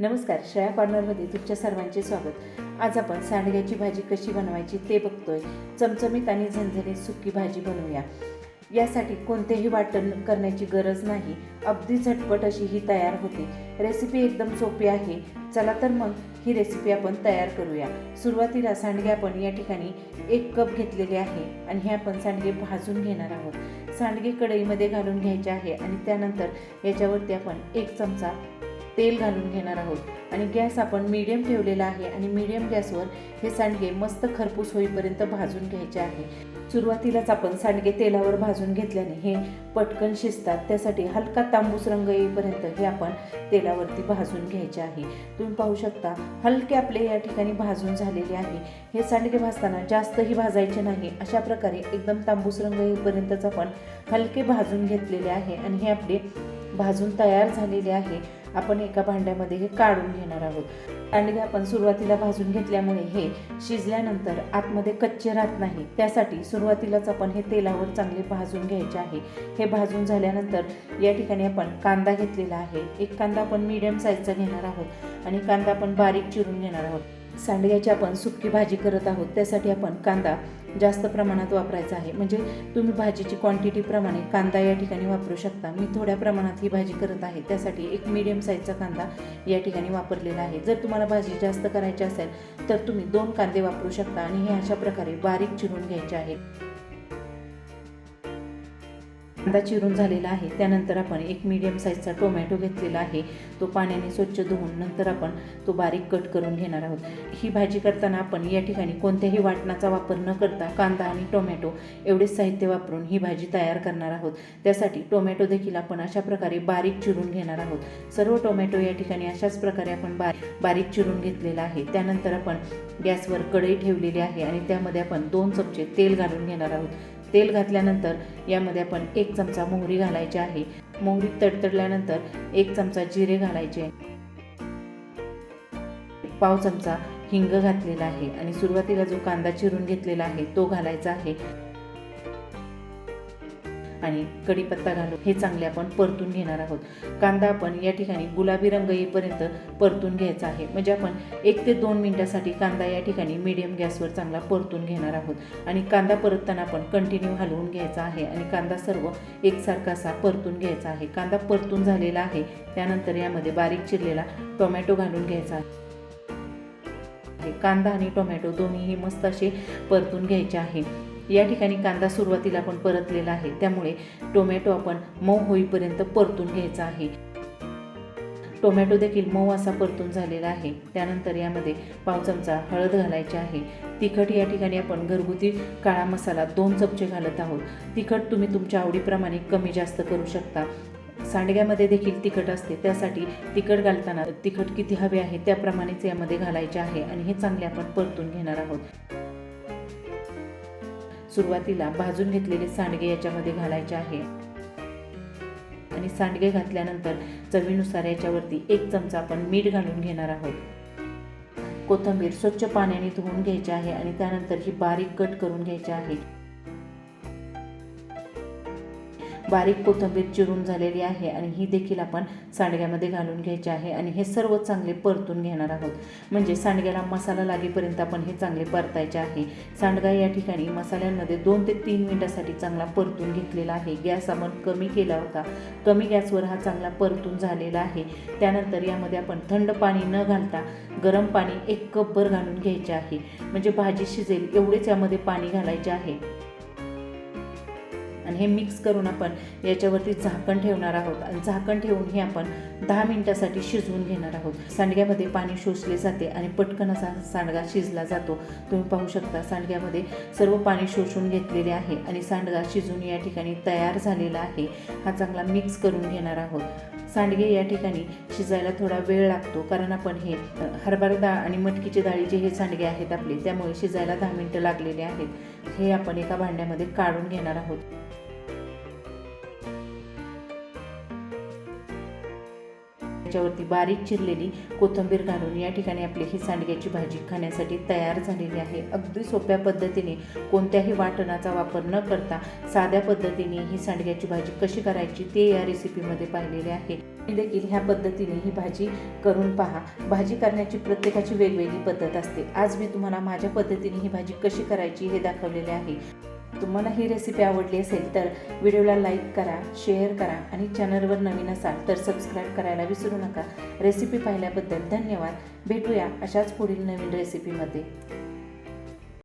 नमस्कार श्रेया कॉर्नरमध्ये तुमच्या सर्वांचे स्वागत. आज आपण सांडग्याची भाजी कशी बनवायची ते बघतोय. चमचमीत आणि झणझणीत सुकी भाजी बनवूया. यासाठी कोणतेही वाटण करण्याची गरज नाही. अगदी झटपट अशी ही तयार होते. रेसिपी एकदम सोपी आहे. चला तर मग ही रेसिपी आपण तयार करूया. सुरुवातीला सांडगे आपण या ठिकाणी एक कप घेतलेले आहे आणि हे आपण सांडगे भाजून घेणार आहोत. सांडगे कढईमध्ये घालून घ्यायचे आहे आणि त्यानंतर याच्यावरती आपण एक चमचा तेल घालून घेणार आहोत. आणि गॅस आपण मीडियम ठेवलेला आहे आणि मीडियम गॅसवर हे सांडगे मस्त खरपूस होईपर्यंत भाजून घ्यायचे आहे. सुरुवातीलाच आपण सांडगे तेलावर भाजून घेतल्याने हे पटकन शिजतात. त्यासाठी हलका तांबूस रंग येईपर्यंत हे आपण तेलावरती भाजून घ्यायचे आहे. तुम्ही पाहू शकता हलके आपले या ठिकाणी भाजून झालेले आहे. हे सांडगे भाजताना जास्तही भाजायचे नाही. अशा प्रकारे एकदम तांबूस रंग येईपर्यंतच आपण हलके भाजून घेतलेले आहे आणि हे आपले भाजून तयार झालेले आहे. आपण एका भांड्यामध्ये हे काढून घेणार आहोत. सांडगे आपण सुरुवातीला भाजून घेतल्यामुळे हे शिजल्यानंतर आतमध्ये कच्चे राहत नाही. त्यासाठी सुरुवातीलाच आपण हे तेलावर चांगले भाजून घ्यायचे आहे. हे भाजून झाल्यानंतर या ठिकाणी आपण कांदा घेतलेला आहे. एक कांदा आपण मीडियम साईजचा घेणार आहोत आणि कांदा आपण बारीक चिरून घेणार आहोत. सांडग्याची आपण सुकी भाजी करत आहोत त्यासाठी आपण कांदा जास्त प्रमाणात वापरायचा आहे. म्हणजे तुम्ही भाजीची क्वांटिटीप्रमाणे कांदा या ठिकाणी वापरू शकता. मी थोड्या प्रमाणात ही भाजी करत आहे. त्यासाठी एक मीडियम साईजचा कांदा या ठिकाणी वापरलेला आहे. जर तुम्हाला भाजी जास्त करायची असेल तर तुम्ही दोन कांदे वापरू शकता आणि हे अशा प्रकारे बारीक चिरून घ्यायचे आहेत कांदा चिरून झालेला आहे. त्यानंतर आपण एक मीडियम साईजचा टोमॅटो घेतलेला आहे. तो पाण्याने स्वच्छ धुवून नंतर आपण तो बारीक कट करून घेणार आहोत. ही भाजी करताना आपण या ठिकाणी कोणत्याही वाटणाचा वापर न करता कांदा आणि टोमॅटो एवढेच साहित्य वापरून ही भाजी तयार करणार आहोत. त्यासाठी टोमॅटो देखील आपण अशा प्रकारे बारीक चिरून घेणार आहोत. सर्व टोमॅटो या ठिकाणी अशाच प्रकारे आपण बारीक बारीक चिरून घेतलेला आहे. त्यानंतर आपण गॅसवर कढई ठेवलेली आहे आणि त्यामध्ये आपण दोन चमचे तेल घालून घेणार आहोत. तेल घातल्यानंतर यामध्ये आपण एक चमचा मोहरी घालायची आहे. मोहरी तडतडल्यानंतर एक चमचा जिरे घालायचे. पाव चमचा हिंग घातलेला आहे आणि सुरुवातीला जो कांदा चिरून घेतलेला आहे तो घालायचा आहे. आणि कढीपत्ता घालून हे चांगले आपण परतून घेणार आहोत. कांदा आपण या ठिकाणी गुलाबी रंग येईपर्यंत परतून घ्यायचा आहे. म्हणजे आपण एक ते दोन मिनटासाठी कांदा या ठिकाणी मीडियम गॅसवर चांगला परतून घेणार आहोत. आणि कांदा परतताना आपण कंटिन्यू हलवून घ्यायचा आहे आणि कांदा सर्व एकसारखा असा परतून घ्यायचा आहे. कांदा परतून झालेला आहे. त्यानंतर यामध्ये बारीक चिरलेला टोमॅटो घालून घ्यायचा आहे. कांदा आणि टोमॅटो दोन्हीही मस्त असे परतून घ्यायचे आहे. या ठिकाणी कांदा सुरुवातीला आपण परतलेला आहे. त्यामुळे टोमॅटो आपण मऊ होईपर्यंत परतून घ्यायचा आहे. टोमॅटो देखील मऊ असा परतून झालेला आहे. त्यानंतर यामध्ये पाव चमचा हळद घालायची आहे. तिखट या ठिकाणी आपण घरगुती काळा मसाला दोन चमचे घालत आहोत. तिखट तुम्ही तुमच्या आवडीप्रमाणे कमी जास्त करू शकता. सांडग्यामध्ये देखील तिखट असते. त्यासाठी तिखट घालताना तिखट किती हवे आहे त्याप्रमाणेच यामध्ये घालायचे आहे आणि हे चांगले आपण परतून घेणार आहोत. सुरुवातीला भाजून घेतलेले सांडगे याच्यामध्ये घालायचे आहे. आणि सांडगे घातल्यानंतर चवीनुसार याच्यावरती एक चमचा आपण मीठ घालून घेणार आहोत. कोथिंबीर स्वच्छ पाण्याने धुवून घ्यायची आहे आणि त्यानंतर ही बारीक कट करून घ्यायची आहे. बारीक कोथिंबीर चिरून झालेली आहे आणि ही देखील आपण सांडग्यामध्ये घालून घ्यायची आहे आणि हे सर्व चांगले परतून घेणार आहोत. म्हणजे सांडग्याला मसाला लागेपर्यंत आपण हे चांगले परतायचे आहे. सांडगा या ठिकाणी मसाल्यांमध्ये दोन ते तीन मिनटासाठी चांगला परतून घेतलेला आहे. गॅस आपण कमी केला होता. कमी गॅसवर हा चांगला परतून झालेला आहे. त्यानंतर यामध्ये आपण थंड पाणी न घालता गरम पाणी एक कपभर घालून घ्यायचे आहे. म्हणजे भाजी शिजेल एवढेच यामध्ये पाणी घालायचे आहे. हे मिक्स करून आपण याच्यावरती झाकण ठेवणार आहोत. आणि झाकण ठेवून हे आपण दहा मिनटासाठी शिजवून घेणार आहोत. सांडग्यामध्ये पाणी शोषले जाते आणि पटकन असा सांडगा शिजला जातो. तुम्ही पाहू शकता सांडग्यामध्ये सर्व पाणी शोषून घेतलेले आहे आणि सांडगा शिजून या ठिकाणी तयार झालेला आहे. हा चांगला मिक्स करून घेणार आहोत. सांडगे या ठिकाणी शिजायला थोडा वेळ लागतो कारण आपण हे हरभरा डाळ आणि मटकीची डाळीचे हे सांडगे आहेत आपले त्यामुळे शिजायला दहा मिनटं लागलेले आहेत. हे आपण एका भांड्यामध्ये काढून घेणार आहोत. त्याच्यावरती बारीक चिरलेली कोथिंबीर घालून या ठिकाणी आपली ही सांडग्याची भाजी खाण्यासाठी तयार झालेली आहे. अगदी सोप्या पद्धतीने कोणत्याही वाटणाचा वापर न करता साध्या पद्धतीने ही सांडग्याची भाजी कशी करायची ते या रेसिपीमध्ये पाहिलेले आहे. देखील ह्या पद्धतीने ही भाजी करून पहा. भाजी करण्याची प्रत्येकाची वेगवेगळी पद्धत असते. आज मी तुम्हाला माझ्या पद्धतीने ही भाजी कशी करायची हे दाखवलेले आहे. तुम्हाला ही रेसिपी आवडली असेल तर व्हिडिओला लाईक करा शेअर करा आणि चॅनलवर नवीन असाल तर सबस्क्राईब करायला विसरू नका. रेसिपी पाहिल्याबद्दल धन्यवाद. भेटूया अशाच पुढील नवीन रेसिपीमध्ये